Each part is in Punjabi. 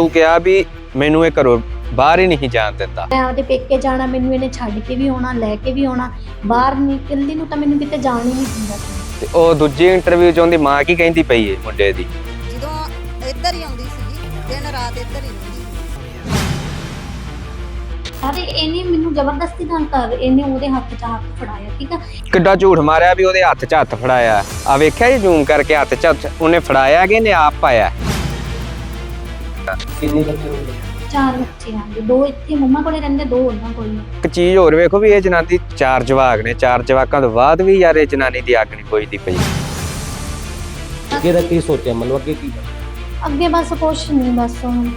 ਤੂੰ ਕਿਹਾ ਵੀ ਮੈਨੂੰ ਇਹ ਘਰੋਂ ਬਾਹਰ ਹੀ ਨਹੀਂ ਜਾਣ ਦਿੰਦਾ। ਮੈਂ ਆਪਦੇ ਪੇਕੇ ਜਾਣਾ ਮੈਨੂੰ ਇਹਨੇ ਛੱਡ ਕੇ ਵੀ ਆਉਣਾ ਲੈ ਕੇ ਵੀ ਆਉਣਾ ਬਾਹਰ ਨਿਕਲਦੀ ਨੂੰ ਤਾਂ ਮੈਨੂੰ ਕਿਤੇ ਜਾਣ ਹੀ ਨਹੀਂ ਦਿੰਦਾ। ਸੀ ਤੇ ਉਹ ਦੂਜੀ ਇੰਟਰਵਿਊ 'ਚ ਉਹਦੀ ਮਾਂ ਕੀ ਕਹਿੰਦੀ ਪਈ ਏ ਮੁੰਡੇ ਦੀ? ਜਦੋਂ ਇੱਧਰ ਹੀ ਆਉਂਦੀ ਸੀਗੀ ਦਿਨ ਰਾਤ ਇੱਧਰ ਹੀ ਰਹਿੰਦੀ ਸੀ ਇਹਨੇ ਮੈਨੂੰ ਜ਼ਬਰਦਸਤੀ ਨਾਲ ਕਰ ਇਹਨੇ ਉਹਦੇ ਹੱਥ 'ਚ ਹੱਥ ਫੜਾਇਆ ਠੀਕ ਆ? ਕਿੱਡਾ ਝੂਠ ਮਾਰਿਆ ਵੀ ਉਹਦੇ ਹੱਥ 'ਚ ਹੱਥ ਫੜਾਇਆ। ਆ ਵੇਖਿਆ ਜੀ ਜ਼ੂਮ ਕਰਕੇ ਹੱਥ 'ਚ ਹੱਥ ਉਹਨੇ ਫੜਾਇਆ ਕਿ ਇਹਨੇ ਆਪ ਪਾਇਆ? ਚਾਰ ਬੱਚੇ ਆਂਦੇ ਦੋ ਇੱਥੇ ਮੰਮਾ ਕੋਲੇ ਰਹਿੰਦੇ ਦੋ ਉਹਨਾਂ ਕੋਲ। ਨੇ। ਇੱਕ ਚੀਜ਼ ਹੋਰ ਵੇਖੋ ਵੀ ਇਹ ਜਨਾਨੀ ਚਾਰ ਜਵਾਕ ਨੇ। ਚਾਰ ਜਵਾਕਾਂ ਤੋਂ ਬਾਅਦ ਵੀ ਯਾਰ ਇਹ ਜਨਾਨੀ ਦੀ ਅੱਗ ਨਹੀਂ ਬੁਝਦੀ ਪਈ। ਅੱਗੇ ਦਾ ਕੀ ਸੋਚਿਆ? ਮਤਲਬ ਅੱਗੇ ਕੀ ਅੱਗੇ ਬਸ ਕੁਛ ਨਹੀਂ ਬਸ ਹੁਣ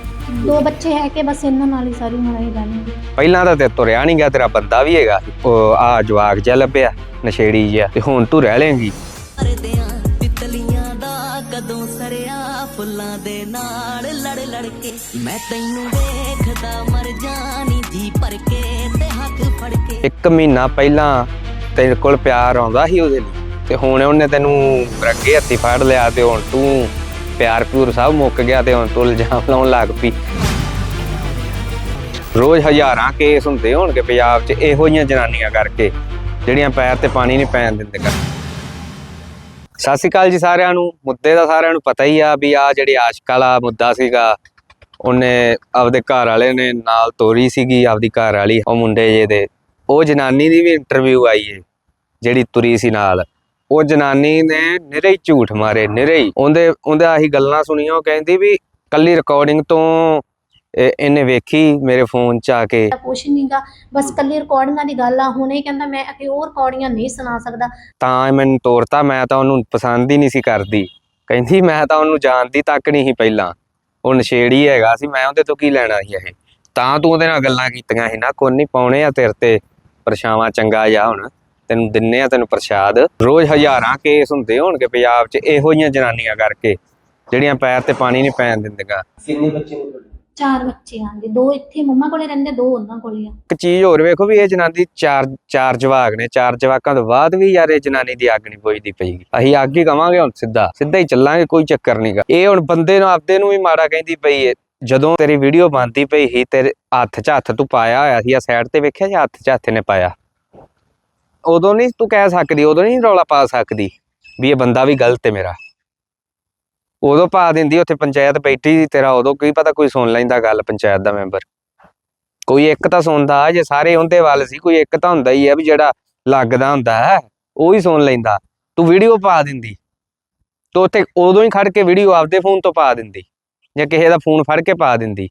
ਦੋ ਬੱਚੇ ਹੈ ਕਿ ਬਸ ਇਹਨਾਂ ਨਾਲ ਹੀ ਸਾਰੀ ਉਮਰ ਹੀ ਰਹਿਣਗੇ ਪਹਿਲਾਂ ਤਾਂ ਤੇ ਤੁਰਿਆ ਨਹੀਂ ਗਿਆ ਤੇਰਾ ਬੰਦਾ ਵੀ ਹੈਗਾ। ਉਹ ਆ ਜਵਾਕ ਜਿਹਾ ਲੱਭਿਆ ਨਸ਼ੇੜੀ ਜਿਹਾ ਤੇ ਹੁਣ ਤੂੰ ਰਹਿ ਲੇਂਗੀ। ਤਿਤਲੀਆਂ ਦਾ ਕਦੋਂ ਸਰਿਆ? ਫੁੱਲਾਂ ਦੇ ਨਾਲ ਲੜ ਲੜ ਕੇ ਮੈਂ ਤੈਨੂੰ ਵੇਖਦਾ ਮਰ ਜਾਣੀ ਜੀ ਭਰ ਕੇ ਤੇ ਹੱਥ ਫੜ ਕੇ। ਇੱਕ ਮਹੀਨਾ ਪਹਿਲਾਂ ਤੇਰੇ ਕੋਲ ਪਿਆਰ ਆਉਂਦਾ ਸੀ ਉਹਦੇ ਲਈ ਤੇ ਹੁਣ ਉਹਨੇ ਤੈਨੂੰ ਰੱਗੇ ਹੱਥੀ ਫੜ ਲਿਆ ਤੇ ਹੁਣ ਤੂੰ ਪਿਆਰ ਪਿਓਰ ਸਭ ਮੁੱਕ ਗਿਆ ਤੇ ਹੁਣ ਤੂੰ ਇਲਜ਼ਾਮ ਲਾਉਣ ਲੱਗ ਪਈ। ਰੋਜ਼ ਹਜ਼ਾਰਾਂ ਕੇਸ ਹੁੰਦੇ ਹੋਣਗੇ ਪੰਜਾਬ 'ਚ ਇਹੋ ਜਿਹੀਆਂ ਜਨਾਨੀਆਂ ਕਰਕੇ ਜਿਹੜੀਆਂ ਪੈਰ ਤੇ ਪਾਣੀ ਨਹੀਂ ਪੈਣ ਦਿੰਦੇ ਕਰ ਸਤਿ ਸ਼੍ਰੀ ਅਕਾਲ ਜੀ ਸਾਰਿਆਂ ਨੂੰ। ਮੁੱਦੇ ਦਾ ਸਾਰਿਆਂ ਨੂੰ ਪਤਾ ਹੀ ਆ ਵੀ ਆ ਜਿਹੜੇ ਆਸ਼ਕ ਵਾਲਾ ਮੁੱਦਾ ਸੀਗਾ, ਉਹਨੇ ਆਪਦੇ ਘਰ ਵਾਲੇ ਨੇ ਨਾਲ ਤੋਰੀ ਸੀਗੀ, ਆਪਦੀ ਘਰ ਵਾਲੀ, ਉਹ ਮੁੰਡੇ ਜੇ ਦੇ। ਉਹ ਜਨਾਨੀ ਦੀ ਵੀ ਇੰਟਰਵਿਊ ਆਈ ਏ, ਜਿਹੜੀ ਤੁਰੀ ਸੀ ਨਾਲ। ਉਹ ਜਨਾਨੀ ਨੇ ਨਿਰੇ ਹੀ ਝੂਠ ਮਾਰੇ, ਨਿਰੇ ਹੀ। ਉਹਦੇ ਉਹਦੇ ਆਹੀ ਗੱਲਾਂ ਸੁਣੀਆਂ, ਉਹ ਕਹਿੰਦੀ ਵੀ ਕੱਲੀ ਰਿਕਾਰਡਿੰਗ ਤੋਂ ਇਹਨੇ ਵੇਖੀ ਮੇਰੇ ਫੋਨ 'ਚ ਆ ਕੇ। ਤਾਂ ਕੁਛ ਨਹੀਂਗਾ ਬਸ ਕੱਲੀ ਰਿਕਾਰਡਿੰਗਾਂ ਦੀ ਗੱਲ ਆ ਹੁਣ ਕਹਿੰਦਾ ਮੈਂ ਕਿ ਉਹ ਰਿਕਾਰਡਿੰਗਾਂ ਨਹੀਂ ਸੁਣਾ ਸਕਦਾ। ਤਾਂ ਮੈਨੂੰ ਤੋਰਤਾ ਮੈਂ ਤਾਂ ਉਹਨੂੰ ਪਸੰਦ ਹੀ ਨਹੀਂ ਸੀ ਕਰਦੀ। ਕਹਿੰਦੀ ਮੈਂ ਤਾਂ ਉਹਨੂੰ ਜਾਣਦੀ ਤੱਕ ਨਹੀਂ ਸੀ ਪਹਿਲਾਂ। ਉਹ ਨਸ਼ੇੜੀ ਹੈਗਾ ਸੀ ਮੈਂ ਉਹਦੇ ਤੋਂ ਕੀ ਲੈਣਾ ਸੀ ਇਹ? ਤਾਂ ਤੂੰ ਉਹਦੇ ਨਾਲ ਗੱਲਾਂ ਕੀਤੀਆਂ ਸੀ ਨਾ ਕੋਈ ਨਹੀਂ ਪਾਉਣੇ ਆ ਤੇਰੇ ਤੇ ਪਰਛਾਵਾਂ ਚੰਗਾ ਜਾ ਹੁਣ। ਤੈਨੂੰ ਦਿੰਨੇ ਆ ਤੈਨੂੰ ਪ੍ਰਸ਼ਾਦ। ਰੋਜ਼ ਹਜ਼ਾਰਾਂ ਕੇਸ ਹੁੰਦੇ ਹੋਣਗੇ ਪੰਜਾਬ 'ਚ ਇਹੋ ਜਿਹੀਆਂ ਜਨਾਨੀਆਂ ਕਰਕੇ ਜਿਹੜੀਆਂ ਪੈਰ ਤੇ ਪਾਣੀ ਨਹੀਂ ਪੈਣ ਦਿੰਦੀਆਂ। ਕਿੰਨੇ ਬੱਚੇ ਨੇ ਤੁਹਾਡੇ? ਚਾਰ ਬੱਚੇ ਆਂਦੇ ਦੋ ਇੱਥੇ ਮੰਮਾ ਕੋਲੇ ਰਹਿੰਦੇ, ਦੋ ਉਹਨਾਂ ਕੋਲ ਆ। ਇੱਕ ਚੀਜ਼ ਹੋਰ ਵੇਖੋ ਵੀ ਇਹ ਜਨਾਨੀ ਚਾਰ ਚਾਰ ਜਵਾਕ ਨੇ, ਚਾਰ ਜਵਾਕਾਂ ਤੋਂ ਬਾਅਦ ਵੀ ਯਾਰ ਇਹ ਜਨਾਨੀ ਦੀ ਅੱਗ ਨਹੀਂ ਬੁਝਦੀ ਪਈਗੀ ਅਸੀਂ ਅੱਗ ਹੀ ਕਵਾਂਗੇ ਹੁਣ ਸਿੱਧਾ ਸਿੱਧਾ ਹੀ ਚੱਲਾਂਗੇ, ਕੋਈ ਚੱਕਰ ਨਹੀਂਗਾ ਇਹ ਹੁਣ ਬੰਦੇ ਨੂੰ, ਆਪਦੇ ਨੂੰ ਵੀ ਮਾੜਾ ਕਹਿੰਦੀ ਪਈ ਏ। ਜਦੋਂ ਤੇਰੀ ਵੀਡੀਓ ਬਣਦੀ ਪਈ ਸੀ, ਤੇਰੇ ਹੱਥ 'ਚ ਹੱਥ ਤੂੰ ਪਾਇਆ ਹੋਇਆ ਸੀ, ਆ ਸਾਈਡ ਤੇ ਵੇਖਿਆ ਜਾਂ ਹੱਥ 'ਚ ਹੱਥ ਨੇ ਪਾਇਆ? ਉਦੋਂ ਨਹੀਂ ਤੂੰ ਕਹਿ ਸਕਦੀ, ਉਦੋਂ ਨਹੀਂ ਰੌਲਾ ਪਾ ਸਕਦੀ ਵੀ ਇਹ ਬੰਦਾ ਵੀ ਗਲਤ ਹੈ ਮੇਰਾ। ਉਦੋਂ ਪਾ ਦਿੰਦੀ, ਉੱਥੇ ਪੰਚਾਇਤ ਬੈਠੀ ਸੀ ਤੇਰਾ, ਉਦੋਂ ਕੀ ਪਤਾ ਕੋਈ ਸੁਣ ਲੈਂਦਾ ਗੱਲ ਪੰਚਾਇਤ ਦਾ ਮੈਂਬਰ ਕੋਈ ਇੱਕ ਤਾਂ ਸੁਣਦਾ, ਜੇ ਸਾਰੇ ਉਹਦੇ ਵੱਲ ਸੀ, ਕੋਈ ਇੱਕ ਤਾਂ ਹੁੰਦਾ ਹੀ ਹੈ ਵੀ ਜਿਹੜਾ ਲੱਗਦਾ ਹੁੰਦਾ ਹੈ, ਉਹ ਹੀ ਸੁਣ ਲੈਂਦਾ। ਤੂੰ ਵੀਡੀਓ ਪਾ ਦਿੰਦੀ। ਤੂੰ ਉੱਥੇ ਉਦੋਂ ਹੀ ਖੜ ਕੇ ਵੀਡੀਓ ਆਪਦੇ ਫੋਨ ਤੋਂ ਪਾ ਦਿੰਦੀ, ਜਾਂ ਕਿਸੇ ਦਾ ਫੋਨ ਫੜ ਕੇ ਪਾ ਦਿੰਦੀ।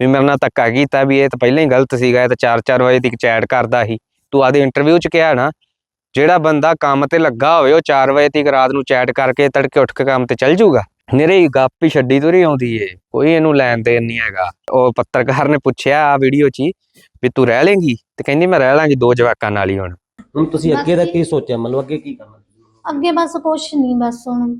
ਵੀ ਮੇਰੇ ਨਾਲ ਧੱਕਾ ਕੀਤਾ ਵੀ ਇਹ ਤਾਂ ਪਹਿਲਾਂ ਹੀ ਗਲਤ ਸੀਗਾ, ਇਹ ਤਾਂ 4-4 ਵਜੇ ਤੱਕ ਚੈਟ ਕਰਦਾ ਸੀ। ਤੂੰ ਆਦੇ ਇੰਟਰਵਿਊ 'ਚ ਕਿਹਾ ਨਾ, ਜਿਹੜਾ ਬੰਦਾ ਕੰਮ ਤੇ ਲੱਗਾ ਹੋਵੇ, ਉਹ 4 ਵਜੇ ਤੱਕ ਰਾਤ ਨੂੰ ਚੈਟ ਕਰਕੇ ਤੜਕੇ ਉੱਠ ਕੇ ਕੰਮ ਤੇ ਚੱਲ ਜਾਊਗਾ। ਨਿਰੇ ਹੀ ਗੱਪ ਹੀ ਛੱਡੀ ਤੁਰੀ ਆਉਂਦੀ ਏ ਕੋਈ ਇਹਨੂੰ ਲੈਣ ਦੇਣ ਨਹੀਂ ਹੈਗਾ। ਉਹ ਪੱਤਰਕਾਰ ਨੇ ਪੁੱਛਿਆ ਆ ਵੀਡੀਓ 'ਚ ਹੀ ਵੀ ਤੂੰ ਰਹਿ ਲੇਂਗੀ? ਤੇ ਕਹਿੰਦੀ ਮੈਂ ਰਹਿ ਲਾਂਗੀ ਦੋ ਜਵਾਕਾਂ ਨਾਲ ਹੀ ਹੁਣ। ਹੁਣ ਤੁਸੀਂ ਅੱਗੇ ਦਾ ਕੀ ਸੋਚਿਆ? ਮਤਲਬ ਅੱਗੇ ਕੀ ਕਰਨਾ ਅੱਗੇ ਬਸ ਕੁਛ ਨਹੀਂ ਬਸ ਹੁਣ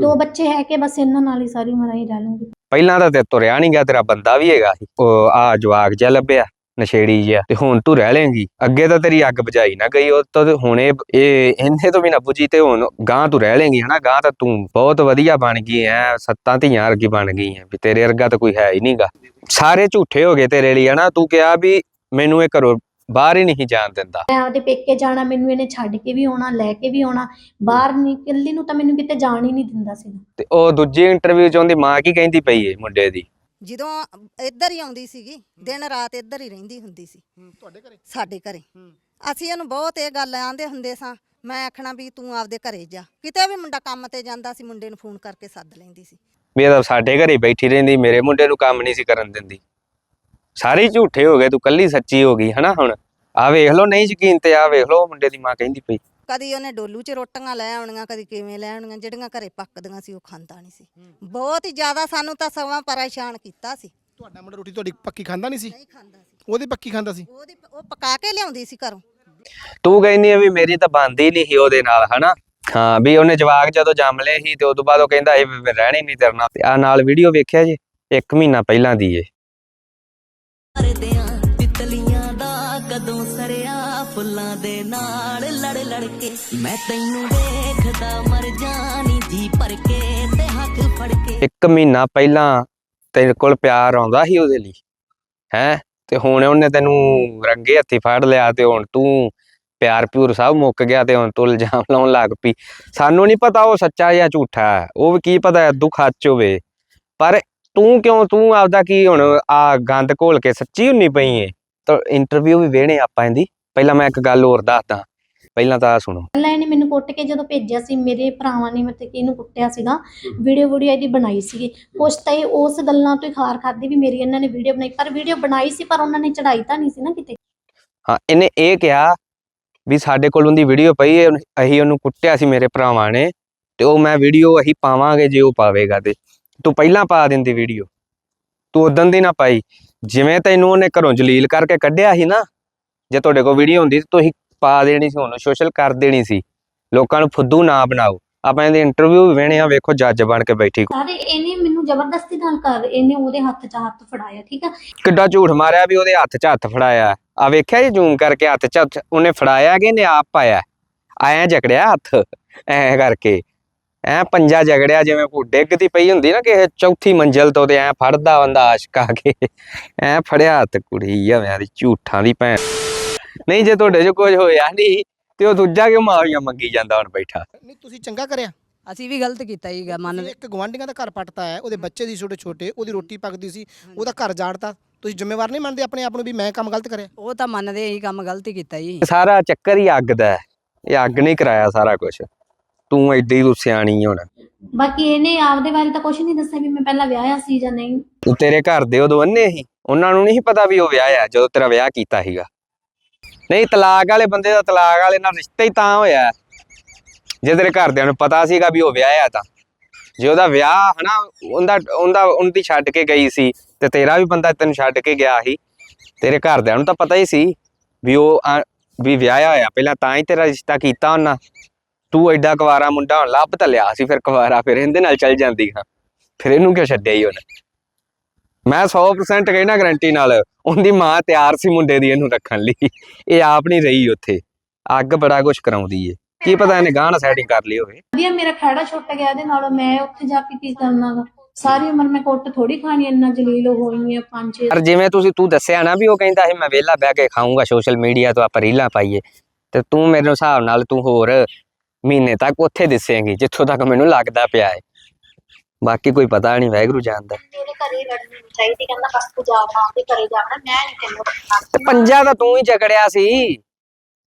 ਦੋ ਬੱਚੇ ਹੈ ਕਿ ਬਸ ਇਹਨਾਂ ਨਾਲ ਹੀ ਸਾਰੀ ਉਮਰ ਹੀ ਰਹਿ ਲੂੰਗੀ। ਪਹਿਲਾਂ ਤਾਂ ਤੇ ਤੁਰਿਆ ਨਹੀਂ ਗਿਆ ਤੇਰਾ ਬੰਦਾ ਵੀ ਹੈਗਾ ਸੀ। ਉਹ ਆ ਜਵਾਕ ਜਿਹਾ ਲੱਭਿਆ। ਨਸ਼ੇੜੀ ਜਿਹਾ ਤੇ ਹੁਣ ਤੂੰ ਰਹਿ ਲੇਂਗੀ ਅੱਗੇ ਤਾਂ ਤੇਰੀ ਅੱਗ ਬੁਝਾਈ ਨਾ ਗਈ। ਉਹ ਤਾਂ ਹੁਣ ਇਹ ਇਹ ਇਹਨੇ ਤੋਂ ਵੀ ਨਾ ਬੁਝੀ ਤੇ ਹੁਣ ਗਾਂ ਤੂੰ ਰਹਿ ਲੇਂਗੀ ਹਨਾ। ਗਾਂ ਤਾਂ ਤੂੰ ਬਹੁਤ ਵਧੀਆ ਬਣ ਗਈ ਐ। ਸੱਤਾਂ ਧੀਆਂ ਵਰਗੀ ਬਣ ਗਈ ਐ। ਵੀ ਤੇਰੇ ਵਰਗਾ ਤਾਂ ਕੋਈ ਹੈ ਹੀ ਨਹੀਂਗਾ ਸਾਰੇ ਝੂਠੇ ਹੋ ਗਏ ਤੇਰੇ ਲਈ ਹਨਾ। ਤੂੰ ਕਿਹਾ ਵੀ ਮੈਨੂੰ ਇਹ ਘਰੋਂ ਬਾਹਰ ਹੀ ਨਹੀਂ ਜਾਣ ਦਿੰਦਾ। ਮੈਂ ਆਪਦੇ ਪੇਕੇ ਜਾਣਾ ਮੈਨੂੰ ਇਹਨੇ ਛੱਡ ਕੇ ਵੀ ਆਉਣਾ ਲੈ ਕੇ ਵੀ ਆਉਣਾ। ਬਾਹਰ ਨਿਕਲਦੀ ਨੂੰ ਤਾਂ ਮੈਨੂੰ ਕਿਤੇ ਜਾਣ ਹੀ ਨਹੀਂ ਦਿੰਦਾ ਸੀ ਤੇ ਉਹ ਦੂਜੀ ਇੰਟਰਵਿਊ ਚ ਉਹਦੀ ਮਾਂ ਕੀ ਕਹਿੰਦੀ ਪਈ ਏ ਮੁੰਡੇ ਦੀ? ਜਦੋਂ ਇੱਧਰ ਹੀ ਆਉਂਦੀ ਸੀਗੀ ਦਿਨ ਰਾਤ ਇੱਧਰ ਹੀ ਰਹਿੰਦੀ ਹੁੰਦੀ ਸੀ। ਤੁਹਾਡੇ ਘਰੇ? ਸਾਡੇ ਘਰੇ। ਅਸੀਂ ਇਹਨੂੰ ਬਹੁਤ ਇਹ ਗੱਲ ਆਂਦੇ ਹੁੰਦੇ ਸਾਂ ਮੈਂ ਆਖਣਾ ਵੀ ਤੂੰ ਆਪਦੇ ਘਰੇ ਜਾ। ਕਿਤੇ ਵੀ ਮੁੰਡਾ ਕੰਮ ਤੇ ਜਾਂਦਾ ਸੀ ਮੁੰਡੇ ਨੂੰ ਫੋਨ ਕਰਕੇ ਸੱਦ ਲੈਂਦੀ ਸੀ। ਵੀ ਇਹ ਤਾਂ ਸਾਡੇ ਘਰੇ ਬੈਠੀ ਰਹਿੰਦੀ ਮੇਰੇ ਮੁੰਡੇ ਨੂੰ ਕੰਮ ਨਹੀਂ ਸੀ ਕਰਨ ਦਿੰਦੀ। ਸਾਰੇ ਹੀ ਝੂਠੇ ਹੋ ਗਏ ਤੂੰ ਕੱਲੀ ਸੱਚੀ ਹੋ ਗਈ ਹਨਾ ਹੁਣ? ਆ ਵੇਖ ਲਓ ਨਹੀਂ ਯਕੀਨ ਤੇ ਆ ਵੇਖ ਲਓ ਉਹ ਮੁੰਡੇ ਦੀ ਮਾਂ ਕਹਿੰਦੀ ਪਈ। ਕਦੀ ਉਹਨੇ ਡੋਲੂ 'ਚ ਰੋਟੀਆਂ ਲੈ ਆਉਣੀਆਂ ਕਦੀ ਕਿਵੇਂ ਲੈ ਆਉਣੀਆਂ ਜਿਹੜੀਆਂ ਘਰੇ ਪੱਕਦੀਆਂ ਸੀ ਉਹ ਖਾਂਦਾ ਨਹੀਂ ਸੀ। ਬਹੁਤ ਹੀ ਜ਼ਿਆਦਾ ਸਾਨੂੰ ਤਾਂ ਸਗੋਂ ਪਰੇਸ਼ਾਨ ਕੀਤਾ ਸੀ। ਤੁਹਾਡਾ ਮੁੰਡਾ ਰੋਟੀ ਤੁਹਾਡੀ ਪੱਕੀ ਖਾਂਦਾ ਨਹੀਂ ਸੀ? ਨਹੀਂ ਖਾਂਦਾ ਸੀ। ਉਹਦੀ ਪੱਕੀ ਖਾਂਦਾ ਸੀ? ਉਹਦੀ ਉਹ ਪਕਾ ਕੇ ਲਿਆਉਂਦੀ ਸੀ ਘਰੋਂ। ਤੂੰ ਕਹਿੰਦੀ ਆ ਵੀ ਮੇਰੀ ਤਾਂ ਬੰਦੀ ਨਹੀਂ ਸੀ ਉਹਦੇ ਨਾਲ ਹਨਾ? ਹਾਂ ਵੀ ਉਹਨੇ ਜਵਾਕ ਜਦੋਂ ਜੰਮ ਲਏ ਸੀ ਤੇ ਉਦੋਂ ਬਾਅਦ ਉਹ ਕਹਿੰਦਾ ਇਹ ਰਹਿਣੀ ਨਹੀਂ ਤੇਰੇ ਨਾਲ। ਤੇ ਆ ਨਾਲ ਵੀਡੀਓ ਵੇਖਿਆ ਜੀ ਇੱਕ ਮਹੀਨਾ ਪਹਿਲਾਂ ਦੀ ਏ। ਮੈਂ ਤੈਨੂੰ ਵੇਖਦਾ ਮਰ ਜਾਣੀ ਜੀ ਭਰ ਕੇ ਤੇ ਹੱਥ ਫੜ ਕੇ। ਇੱਕ ਮਹੀਨਾ ਪਹਿਲਾਂ ਤੇਰੇ ਕੋਲ ਪਿਆਰ ਆਉਂਦਾ ਸੀ ਉਹਦੇ ਲਈ, ਹੈ? ਤੇ ਹੁਣ ਉਹਨੇ ਤੈਨੂੰ ਰੰਗੇ ਹੱਥੀ ਫੜ ਲਿਆ ਤੇ ਹੁਣ ਤੂੰ ਪਿਆਰ ਪਿਉਰ ਸਭ ਮੁੱਕ ਗਿਆ ਤੇ ਹੁਣ ਤੂੰ ਇਲਜ਼ਾਮ ਲਾਉਣ ਲੱਗ ਪਈ। ਸਾਨੂੰ ਨਹੀਂ ਪਤਾ ਉਹ ਸੱਚਾ ਜਾਂ ਝੂਠਾ ਉਹ ਵੀ ਕੀ ਪਤਾ ਦੁੱਖ ਹੱਚ ਹੋਵੇ। ਪਰ ਤੂੰ ਕਿਉਂ, ਤੂੰ ਆਪਦਾ ਕੀ ਹੁਣ ਆ ਗੰਦ ਘੋਲ ਕੇ ਸੱਚੀ ਹੁੰਨੀ ਪਈ ਏ? ਤਾਂ ਇੰਟਰਵਿਊ ਵੀ ਵੇਣੇ ਆਪਾਂ ਇਹਦੀ। ਪਹਿਲਾਂ ਮੈਂ ਇੱਕ ਗੱਲ ਹੋਰ ਦੱਸਦਾ। ਪਹਿਲਾਂ ਤਾਂ ਸੁਣੋ। ਪਹਿਲਾਂ ਇਹਨੇ ਮੈਨੂੰ ਕੁੱਟ ਕੇ ਜਦੋਂ ਭੇਜਿਆ ਸੀ ਮੇਰੇ ਭਰਾਵਾਂ ਨੇ ਮਤਲਬ ਕਿ ਇਹਨੂੰ ਕੁੱਟਿਆ ਸੀਗਾ। ਵੀਡੀਓ ਵੀਡੀਓ ਇਹਦੀ ਬਣਾਈ ਸੀਗੀ। ਕੁਛ ਤਾਂ ਇਹ ਉਸ ਗੱਲਾਂ ਤੋਂ ਹੀ ਖਾਰ ਖਾਦੀ ਵੀ ਮੇਰੀ ਇਹਨਾਂ ਨੇ ਵੀਡੀਓ ਬਣਾਈ। ਪਰ ਵੀਡੀਓ ਬਣਾਈ ਸੀ ਪਰ ਉਹਨਾਂ ਨੇ ਚੜਾਈ ਤਾਂ ਨਹੀਂ ਸੀ ਨਾ ਕਿਤੇ। ਹਾਂ ਇਹਨੇ ਇਹ ਕਿਹਾ ਵੀ ਸਾਡੇ ਕੋਲ ਉਹਦੀ ਵੀਡੀਓ ਪਈ ਹੈ ਅਸੀਂ ਉਹਨੂੰ ਕੁੱਟਿਆ ਸੀ ਮੇਰੇ ਭਰਾਵਾਂ ਨੇ ਤੇ ਉਹ ਮੈਂ ਵੀਡੀਓ ਅਸੀਂ ਪਾਵਾਂਗੇ ਜੇ ਉਹ ਪਾਵੇਗਾ ਤੇ। ਤੂੰ ਪਹਿਲਾਂ ਪਾ ਦਿੰਦੀ ਵੀਡੀਓ ਤੂੰ ਉਦੋਂ ਦੀ ਨਾ ਪਾਈ। ਜਿਵੇਂ ਤੈਨੂੰ ਉਹਨੇ ਘਰੋਂ ਜਲੀਲ ਕਰਕੇ ਕੱਢਿਆ ਸੀ ਨਾ ਜੇ ਤੁਹਾਡੇ ਕੋਲ ਵੀਡੀਓ ਹੁੰਦੀ ਤਾਂ ਤੁਸੀਂ ਪਾ ਦੇਣੀ ਸੀ ਉਹਨੂੰ ਸੋਸ਼ਲ ਕਰ ਦੇਣੀ ਸੀ। ਲੋਕਾਂ ਨੂੰ ਫੁੱਦੂ ਨਾ ਬਣਾਓ। ਆਪਾਂ ਇਹਦੇ ਇੰਟਰਵਿਊ ਵੀ ਵੇਣੇ ਆ ਵੇਖੋ ਜੱਜ ਬਣ ਕੇ ਬੈਠੀ। ਸਾਰੇ ਇਹਨੇ ਮੈਨੂੰ ਜ਼ਬਰਦਸਤੀ ਨਾਲ ਕਰ ਇਹਨੇ ਉਹਦੇ ਹੱਥ 'ਚ ਹੱਥ ਫੜਾਇਆ ਠੀਕ ਆ? ਕਿੱਡਾ ਝੂਠ ਮਾਰਿਆ ਵੀ ਉਹਦੇ ਹੱਥ 'ਚ ਹੱਥ ਫੜਾਇਆ। ਆ ਵੇਖਿਆ ਜੀ ਜ਼ੂਮ ਕਰਕੇ ਹੱਥ 'ਚ ਹੱਥ ਉਹਨੇ ਫੜਾਇਆ ਕਿ ਇਹਨੇ ਆਪ ਪਾਇਆ? ਐਂ ਜਕੜਿਆ ਹੱਥ ਐਂ ਕਰਕੇ। ਐ ਪੰਜਾ ਜਗੜਿਆ ਜਿਵੇਂ ਕੋਈ ਡਿੱਗਦੀ ਪਈ ਹੁੰਦੀ ਨਾ ਕਿਸੇ ਚੌਥੀ ਮੰਜ਼ਲ ਤੋਂ ਤੇ ਐ ਫੜਦਾ ਬੰਦਾ ਆਸ਼ਕਾ ਕੇ। ਐ ਫੜਿਆ ਹੱਥ ਕੁੜੀ ਆ ਦੀ ਝੂਠਾਂ ਦੀ ਭੈਣ। ਨਹੀਂ ਜੇ ਤੁਹਾਡੇ 'ਚ ਕੁਝ ਹੋਇਆ ਨਹੀਂ ਤੇ ਉਹ ਦੂਜਾ ਕਿਉਂ ਮਾਫੀਆਂ ਮੰਗੀ ਜਾਂਦਾ ਹੁਣ ਬੈਠਾ? ਨਹੀਂ ਤੁਸੀਂ ਚੰਗਾ ਕਰਿਆ। ਅਸੀਂ ਵੀ ਗਲਤ ਕੀਤਾ ਜੀ ਤੁਸੀਂ ਮੰਨਦੇ ਇੱਕ ਗਵਾਂਢੀਆਂ ਦਾ ਘਰ ਪੱਟਤਾ ਹੈ ਉਹਦੇ ਬੱਚੇ ਸੀ ਛੋਟੇ ਛੋਟੇ ਉਹਦੀ ਰੋਟੀ ਪੱਕਦੀ ਸੀ ਉਹਦਾ ਘਰ ਜਾੜਤਾ। ਤੁਸੀਂ ਜ਼ਿੰਮੇਵਾਰ ਨਹੀਂ ਮੰਨਦੇ ਆਪਣੇ ਆਪ ਨੂੰ ਵੀ ਮੈਂ ਕੰਮ ਗਲਤ ਕਰਿਆ? ਉਹ ਤਾਂ ਮੰਨਦੇ ਅਸੀਂ ਕੰਮ ਗਲਤ ਹੀ ਕੀਤਾ ਜੀ। ਸਾਰਾ ਚੱਕਰ ਹੀ ਅੱਗ ਦਾ ਹੈ। ਇਹ ਅੱਗ ਨਹੀਂ ਕਰਾਇਆ ਸਾਰਾ ਕੁਝ ਤੂੰ ਐਡੀ ਤੂੰ ਸਿਆਣੀ ਹੁਣ। ਬਾਕੀ ਇਹਨੇ ਆਪਦੇ ਬਾਰੇ ਤਾਂ ਕੁਝ ਨਹੀਂ ਦੱਸਿਆ ਵੀ ਮੈਂ ਪਹਿਲਾਂ ਵਿਆਹਿਆ ਸੀ ਜਾਂ ਨਹੀਂ। ਤੂੰ ਤੇਰੇ ਘਰ ਦੇ ਉਦੋਂ ਅੰਨੇ ਸੀ ਉਹਨਾਂ ਨੂੰ ਨਹੀਂ ਪਤਾ ਵੀ ਉਹ ਵਿਆਹਿਆ ਜਦੋਂ ਤੇਰਾ ਵਿਆਹ ਕੀਤਾ ਸੀਗਾ। ਨਹੀਂ, ਤਲਾਕ ਵਾਲੇ ਬੰਦੇ ਦਾ ਤਲਾਕ ਵਾਲੇ ਨਾਲ ਰਿਸ਼ਤਾ ਹੀ ਤਾਂ ਹੋਇਆ। ਜੇ ਤੇਰੇ ਘਰਦਿਆਂ ਨੂੰ ਪਤਾ ਸੀਗਾ ਵੀ ਉਹ ਵਿਆਹਿਆ ਤਾਂ। ਜੇ ਉਹਦਾ ਵਿਆਹ ਹਨਾ, ਉਹਦਾ ਉਹਦਾ, ਉਹਦੀ ਛੱਡ ਕੇ ਗਈ ਸੀ ਤੇ ਤੇਰਾ ਵੀ ਬੰਦਾ ਤੈਨੂੰ ਛੱਡ ਕੇ ਗਿਆ ਸੀ, ਤੇਰੇ ਘਰਦਿਆਂ ਨੂੰ ਤਾਂ ਪਤਾ ਹੀ ਸੀ ਵੀ ਉਹ ਵੀ ਵਿਆਹਿਆ ਹੋਇਆ। ਪਹਿਲਾਂ ਤਾਂ ਹੀ ਤੇਰਾ ਰਿਸ਼ਤਾ ਕੀਤਾ ਉਹਨਾਂ। ਤੂੰ ਐਡਾ ਕੁਵਾਰਾ ਮੁੰਡਾ ਹੁਣ ਲੱਭ ਤਾਂ ਲਿਆ ਸੀ, ਫਿਰ ਕੁਵਾਰਾ ਫਿਰ ਇਹਦੇ ਨਾਲ ਚੱਲ ਜਾਂਦੀ ਹਾਂ। ਫਿਰ ਇਹਨੂੰ ਕਿਉਂ ਛੱਡਿਆ ਹੀ ਉਹਨੇ? ਮੈਂ 100% ਕਹਿਣਾ ਗਰੰਟੀ ਨਾਲ ਉਹਦੀ ਮਾਂ ਤਿਆਰ ਸੀ ਮੁੰਡੇ ਦੀ ਇਹਨੂੰ ਰੱਖਣ ਲਈ। ਇਹ ਆਪ ਨਹੀਂ ਰਹੀ ਉੱਥੇ। ਅੱਗ ਬੜਾ ਕੁਝ ਕਰਾਉਂਦੀ ਏ। ਕੀ ਪਤਾ ਇਹਨੇ ਗਾਣਾ ਸੈਟਿੰਗ ਕਰ ਲਈ ਹੋਵੇ। ਵਧੀਆ ਮੇਰਾ ਖੜਾ ਛੁੱਟ ਗਿਆ ਇਹਦੇ ਨਾਲ ਮੈਂ ਉੱਥੇ ਜਾ ਕੇ ਕੀ ਕਰਨਾ ਗਾ ਸਾਰੀ ਉਮਰ ਮੈਂ ਕੁੱਟ ਥੋੜੀ ਖਾਣੀ ਇੰਨਾ ਜਲੀਲ ਹੋਈ ਆ ਪੰਜ ਪਰ ਜਿਵੇਂ ਤੁਸੀਂ ਤੂੰ ਦੱਸਿਆ ਨਾ ਵੀ ਉਹ ਕਹਿੰਦਾ ਸੀ ਮੈਂ ਵਿਹਲਾ ਬਹਿ ਕੇ ਖਾਊਂਗਾ ਸੋਸ਼ਲ ਮੀਡੀਆ ਤੋਂ ਆਪਾਂ ਰੀਲਾਂ ਪਾਈਏ। ਤੇ ਤੂੰ ਮੇਰੇ ਹਿਸਾਬ ਨਾਲ ਤੂੰ ਹੋਰ ਮਹੀਨੇ ਤੱਕ ਉੱਥੇ ਦਿਸੇਂਗੀ ਜਿੱਥੋਂ ਤੱਕ ਮੈਨੂੰ ਲੱਗਦਾ ਪਿਆ ਹੈ ਬਾਕੀ ਕੋਈ ਪਤਾ ਨਹੀਂ ਵੈਗਰੂ ਜਾਣਦਾ। ਮੇਰੇ ਘਰੇ ਲੜਨੀ ਨਹੀਂ ਚਾਹੀਦੀ ਕਹਿੰਦਾ ਬਸ ਤੂੰ ਜਾ ਮਾਂ ਦੇ ਘਰੇ ਜਾਣਾ ਮੈਂ ਨਹੀਂ ਤੈਨੂੰ ਰੱਖਣਾ ਤੇ ਪੰਜਾ ਤਾਂ ਤੂੰ ਹੀ ਜਕੜਿਆ ਸੀ।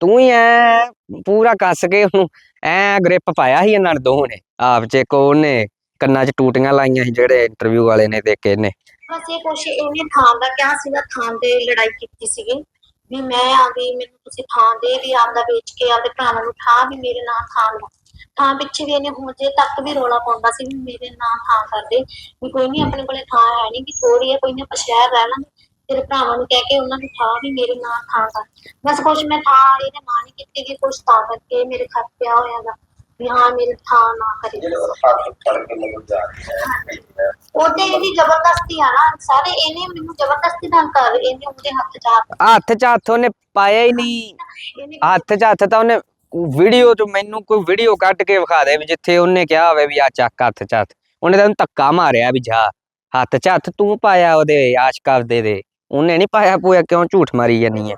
ਤੂੰ ਹੀ ਐ ਪੂਰਾ ਕੱਸ ਕੇ ਉਹਨੂੰ ਐ ਗ੍ਰਿਪ ਪਾਇਆ ਸੀ ਇਹਨਾਂ ਨੇ ਦੋਹਾਂ ਨੇ। ਆਪ ਚ ਇੱਕ ਉਹਨੇ ਕੰਨਾਂ 'ਚ ਟੂਟੀਆਂ ਲਾਈਆਂ ਸੀ ਜਿਹੜੇ ਇੰਟਰਵਿਊ ਵਾਲੇ ਨੇ ਤੇ ਇੱਕ ਇਹਨੇ। ਬਸ ਇਹ ਕੁਛ ਇਹਨੇ ਥਾਂ ਦਾ ਕਿਹਾ ਸੀਗਾ ਥਾਂ ਦੇ ਲੜਾਈ ਕੀਤੀ ਸੀਗੀ। ਵੀ ਮੈਂ ਆ ਗਈ ਮੈਨੂੰ ਤੁਸੀਂ ਥਾਂ ਦੇ ਵੀ ਆਪਦਾ ਵੇਚ ਕੇ ਆਪਦੇ ਭਰਾਵਾਂ ਨੂੰ ਥਾਂ ਵੀ ਮੇਰੇ ਨਾਂ ਥਾਂ ਲਓ ਥਾਂ ਪਿੱਛੇ ਵੀ ਇਹਨੇ ਹੁਣ ਜੇ ਤੱਕ ਵੀ ਰੋਲਾ ਪਾਉਂਦਾ ਸੀ ਵੀ ਮੇਰੇ ਨਾਂ ਥਾਂ ਕਰਦੇ ਵੀ ਕੋਈ ਨਹੀਂ ਆਪਣੇ ਕੋਲੇ ਥਾਂ ਹੈ ਨਹੀਂ ਕਿ ਥੋੜੀ ਹੈ ਕੋਈ ਨਹੀਂ ਆਪਾਂ ਸ਼ਹਿਰ ਰਹਿ ਲਾਂਗੇ। ਤੇਰੇ ਭਰਾਵਾਂ ਨੂੰ ਕਹਿ ਕੇ ਉਹਨਾਂ ਨੂੰ ਥਾਂ ਵੀ ਮੇਰੇ ਨਾਂ ਥਾਂ ਕਰ। ਬਸ ਕੁਛ ਮੈਂ ਥਾਂ ਇਹਦੇ ਨਾਂ ਨਹੀਂ ਕੀਤੀ ਕਿ ਕੁਛ ਤਾਂ ਕਰਕੇ ਮੇਰੇ ਖਤ ਪਿਆ ਹੋਇਆ ਗਾ ਵੀ ਹਾਂ ਮੇਰੇ ਥਾਂ ਨਾ ਕਰੇ। ਉਹਦੇ ਇਹਦੀ ਜ਼ਬਰਦਸਤੀ ਆ ਨਾ ਸਾਰੇ ਇਹਨੇ ਮੈਨੂੰ ਜ਼ਬਰਦਸਤੀ ਨਾਲ ਕਰ ਇਹਨੇ ਉਹਦੇ ਹੱਥ ਚ ਹੱਥ ਹੱਥ 'ਚ ਹੱਥ ਉਹਨੇ ਪਾਇਆ ਹੀ ਨਹੀਂ। ਇਹਨੇ ਹੱਥ 'ਚ ਹੱਥ ਤਾਂ ਉਹਨੇ ਵੀਡੀਓ 'ਚ ਮੈਨੂੰ ਕੋਈ ਵੀਡੀਓ ਕੱਢ ਕੇ ਵਿਖਾ ਦੇ ਵੀ ਜਿੱਥੇ ਉਹਨੇ ਕਿਹਾ ਹੋਵੇ ਵੀ ਆ ਚੱਕ ਹੱਥ 'ਚ ਹੱਥ। ਉਹਨੇ ਤਾਂ ਉਹਨੂੰ ਧੱਕਾ ਮਾਰਿਆ ਵੀ ਜਾ ਹੱਥ 'ਚ ਹੱਥ ਤੂੰ ਪਾਇਆ ਉਹਦੇ ਆਸ਼ਕਾ ਦੇ ਦੇ। ਉਹਨੇ ਨਹੀਂ ਪਾਇਆ ਪੂਆ ਕਿਉਂ ਝੂਠ ਮਾਰੀ ਜਾਨੀ ਹੈ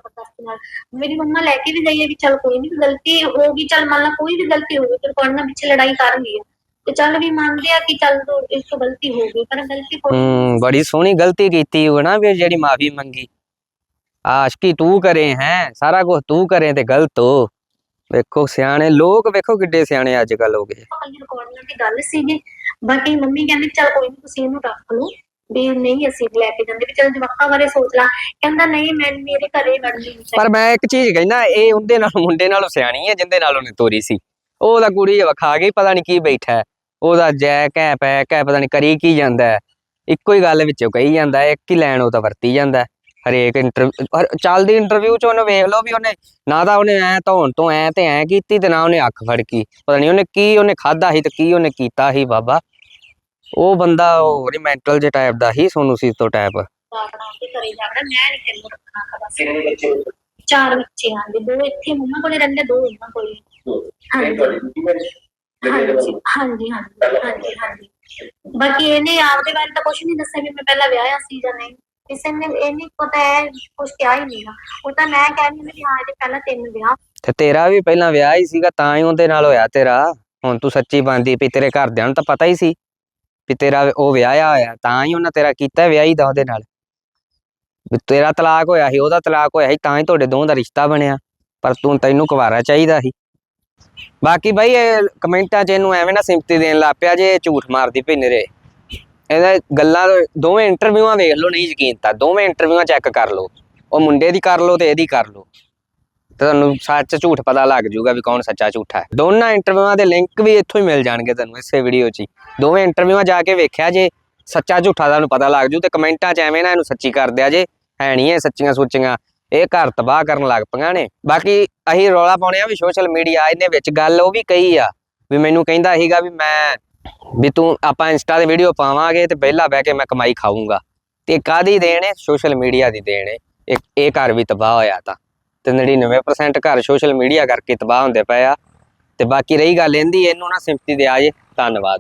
ਮੇਰੀ ਮੰਮਾ ਲੈ ਕੇ ਵੀ ਗਈ ਹੈ ਵੀ ਚਲ ਕੋਈ ਨਹੀਂ ਗਲਤੀ ਹੋ ਗਈ ਚਲ ਮੰਨ ਲਾ ਕੋਈ ਵੀ ਗਲਤੀ ਹੋ ਗਈ ਤੇ ਕੋਈ ਨਾ ਪਿੱਛੇ ਲੜਾਈ ਕਰ ਲਈ ਹੈ ਤੇ ਚੱਲ ਵੀ ਮੰਨਦੇ ਆ ਕਿ ਚੱਲ ਤੋ ਇਸ ਤੋਂ ਗਲਤੀ ਹੋ ਗਈ ਪਰ ਗਲਤੀ ਕੋਈ ਹੂੰ ਬੜੀ ਸੋਹਣੀ ਗਲਤੀ ਕੀਤੀ ਉਹ ਨਾ ਵੀ ਜਿਹੜੀ ਮਾਫੀ ਮੰਗੀ। ਆਸ਼ਕੀ ਤੂੰ ਕਰੇ ਹੈ ਸਾਰਾ ਕੁਝ ਤੂੰ ਕਰੇ ਤੇ ਗਲਤ ਹੋ। ਵੇਖੋ ਸਿਆਣੇ ਲੋਕ ਵੇਖੋ ਕਿੱਡੇ ਸਿਆਣੇ ਅੱਜ ਕੱਲ ਹੋ ਗਏ ਕੱਲੀ ਰਿਕਾਰਡਿੰਗ ਦੀ ਗੱਲ ਸੀਗੀ ਬਾਕੀ ਮੰਮੀ ਕਹਿੰਦੀ ਚਲ ਕੋਈ ਨਹੀਂ ਤੁਸੀਂ ਇਹਨੂੰ ਰੱਖ ਲਓ ਵੀ ਨਹੀਂ ਅਸੀਂ ਲੈ ਕੇ ਜਾਂਦੇ ਵੀ ਚਲ ਜਵਾਕਾਂ ਬਾਰੇ ਸੋਚ ਲਾ ਕਹਿੰਦਾ ਨਹੀਂ ਮੈਂ ਮੇਰੇ ਘਰੇ ਵੜਨੀ ਪਰ ਮੈਂ ਇੱਕ ਚੀਜ਼ ਕਹਿਣਾ ਇਹ ਉਹਦੇ ਨਾਲ ਮੁੰਡੇ ਨਾਲੋਂ ਸਿਆਣੀ ਹੈ ਜਿੰਦੇ ਨਾਲ ਉਹਨੇ ਤੋਰੀ ਸੀ ਉਹਦਾ ਕੁੜੀ ਵਖਾ ਗਈ ਪਤਾ ਨਹੀਂ ਕੀ ਬੈਠਾ ਹੈ। ਉਹਦਾ ਜੈ ਕਹਿ ਪੈ ਕਹਿ ਪਤਾ ਨਹੀਂ ਕਰੀ ਕੀ ਜਾਂਦਾ। ਇੱਕੋ ਹੀ ਗੱਲ ਵਿੱਚੋਂ ਕਹੀ ਜਾਂਦਾ ਇੱਕ ਹੀ ਲੈਣ ਉਹ ਤਾਂ ਵਰਤੀ ਜਾਂਦਾ। ਹਰੇਕ ਇੰਟਰਵਿਊ ਚੱਲਦੀ ਇੰਟਰਵਿਊ ਚ ਉਹਨੇ ਵੇਖ ਲਓ ਵੀ ਉਹਨੇ ਨਾ ਤਾਂ ਉਹਨੇ ਐ ਧੌਣ ਤੋਂ ਐ ਤੇ ਐ ਕੀਤੀ ਤੇ ਨਾ ਉਹਨੇ ਅੱਖ ਫੜਕੀ। ਪਤਾ ਨਹੀਂ ਉਹਨੇ ਕੀ ਉਹਨੇ ਖਾਦਾ ਸੀ ਤੇ ਕੀ ਉਹਨੇ ਕੀਤਾ ਸੀ ਬਾਬਾ। ਉਹ ਬੰਦਾ ਉਹ ਮੈਂਟਲ ਜੇ ਟਾਈਪ ਦਾ ਹੀ ਸੋਨੂ ਸੀ ਤੋਂ ਟਾਈਪ ਆਪਣਾ ਤੇ ਘਰੇ ਜਾਣਾ ਮੈਂ ਨਹੀਂ ਤੈਨੂੰ ਰੱਖਣਾ ਕਦਾ ਕਿੰਨੇ ਬੱਚੇ ਚਾਰ ਬੱਚੇ ਹਨ ਦੋ ਇੱਥੇ ਮੰਮਾ ਕੋਲੇ ਰਹਿੰਦੇ ਦੋ ਉਹਨਾਂ ਕੋਲੇ। ਹਾਂਜੀ ਹਾਂਜੀ ਹਾਂਜੀ ਹਾਂਜੀ ਹਾਂਜੀ ਹਾਂਜੀ। ਬਾਕੀ ਇਹਨੇ ਆਪਦੇ ਬਾਰੇ ਤਾਂ ਕੁਝ ਨਹੀਂ ਦੱਸਿਆ ਵੀ ਮੈਂ ਪਹਿਲਾਂ ਵਿਆਹਿਆ ਸੀ ਜਾਂ ਨਹੀਂ। ਕਿਸੇ ਨੇ ਇਹ ਨਹੀਂ ਪਤਾ ਹੈ ਕੁਝ ਕਿਹਾ ਹੀ ਨਹੀਂਗਾ ਉਹ ਤਾਂ ਮੈਂ ਕਹਿੰਦੀ ਵੀ ਹਾਂ ਇਹਦੇ ਪਹਿਲਾਂ ਤਿੰਨ ਵਿਆਹ। ਤੇ ਤੇਰਾ ਵੀ ਪਹਿਲਾਂ ਵਿਆਹ ਹੀ ਸੀਗਾ, ਤਾਂ ਹੀ ਉਹਦੇ ਨਾਲ ਹੋਇਆ ਤੇਰਾ। ਹੁਣ ਤੂੰ ਸੱਚੀ ਬੰਦੀ ਵੀ ਤੇਰੇ ਘਰਦਿਆਂ ਨੂੰ ਤਾਂ ਪਤਾ ਹੀ ਸੀ ਵੀ ਤੇਰਾ ਉਹ ਵਿਆਹਿਆ ਹੋਇਆ, ਤਾਂ ਹੀ ਉਹਨਾਂ ਤੇਰਾ ਕੀਤਾ ਵਿਆਹੀ ਦਾ ਉਹਦੇ ਨਾਲ। ਵੀ ਤੇਰਾ ਤਲਾਕ ਹੋਇਆ ਸੀ, ਉਹਦਾ ਤਲਾਕ ਹੋਇਆ ਸੀ, ਤਾਂ ਹੀ ਤੁਹਾਡੇ ਦੋਵਾਂ ਦਾ ਰਿਸ਼ਤਾ ਬਣਿਆ। ਪਰ ਤੂੰ ਤੈਨੂੰ ਕੁਵਾਰਾ ਚਾਹੀਦਾ ਸੀ। ਬਾਕੀ ਬਈ, ਇਹ ਕਮੈਂਟਾਂ 'ਚ ਇਹਨੂੰ ਐਵੇਂ ਨਾ ਸਿੰਪਤੀ ਦੇਣ ਲੱਗ ਪਿਆ ਜੇ ਝੂਠ ਮਾਰਦੀ ਪਈ ਨਿਰੇ। ਇਹਦਾ ਗੱਲਾਂ ਦੋਵੇਂ ਇੰਟਰਵਿਊਆਂ ਵੇਖ ਲਓ, ਨਹੀਂ ਯਕੀਨ ਤਾਂ। ਦੋਵੇਂ ਇੰਟਰਵਿਊਆਂ ਚੈੱਕ ਕਰ ਲਓ। ਉਹ ਮੁੰਡੇ ਦੀ ਕਰ ਲਓ ਤੇ ਇਹਦੀ ਕਰ ਲਓ। ਤੇ ਤੁਹਾਨੂੰ ਸੱਚ ਝੂਠ ਪਤਾ ਲੱਗ ਜਾਊਗਾ ਵੀ ਕੌਣ ਸੱਚਾ ਝੂਠਾ ਹੈ। ਦੋਨਾਂ ਇੰਟਰਵਿਊਆਂ ਦੇ ਲਿੰਕ ਵੀ ਇੱਥੋਂ ਹੀ ਮਿਲ ਜਾਣਗੇ ਤੁਹਾਨੂੰ ਇਸੇ ਵੀਡੀਓ 'ਚ ਦੋਵੇਂ ਇੰਟਰਵਿਊਆਂ ਜਾ ਕੇ ਵੇਖਿਆ ਜੇ ਸੱਚਾ ਝੂਠਾ ਤੁਹਾਨੂੰ ਪਤਾ ਲੱਗ ਜੂ ਤੇ ਕਮੈਂਟਾਂ 'ਚ ਐਵੇਂ ਨਾ ਇਹਨੂੰ ਸੱਚੀ ਕਰ ਦਿਆ ਜੇ। ਹੈ ਨਹੀਂ ਇਹ ਸੱਚੀਆਂ ਸੋਚੀਆਂ। ਇਹ ਘਰ ਤਬਾਹ ਕਰਨ ਲੱਗ ਪਈਆਂ ਨੇ। ਬਾਕੀ ਅਸੀਂ ਰੌਲਾ ਪਾਉਣੇ ਆ ਵੀ ਸੋਸ਼ਲ ਮੀਡੀਆ ਇਹਦੇ ਵਿੱਚ ਗੱਲ ਉਹ ਵੀ ਕਹੀ ਆ। ਵੀ ਮੈਨੂੰ ਕਹਿੰਦਾ ਸੀਗਾ ਵੀ ਮੈਂ ਵੀ ਤੂੰ ਆਪਾਂ ਇੰਸਟਾ ਤੇ ਵੀਡੀਓ ਪਾਵਾਂਗੇ ਤੇ ਪਹਿਲਾਂ ਬਹਿ ਕੇ ਮੈਂ ਕਮਾਈ ਖਾਊਂਗਾ। ਤੇ ਕਾਦੀ ਦੇਣ ਹੈ ਸੋਸ਼ਲ ਮੀਡੀਆ ਦੀ ਦੇਣ ਹੈ ਇਹ ਇਹ ਘਰ ਵੀ ਤਬਾਹ ਹੋਇਆ ਤਾਂ। ਤੇ 99% ਘਰ ਸੋਸ਼ਲ ਮੀਡੀਆ ਕਰਕੇ ਤਬਾਹ ਹੁੰਦੇ ਪਏ ਆ। ਤੇ ਬਾਕੀ ਰਹੀ ਗੱਲ ਇਹਦੀ, ਇਹਨੂੰ ਨਾ ਸਿੰਪਤੀ ਦੇ ਆ ਜੇ। ਧੰਨਵਾਦ।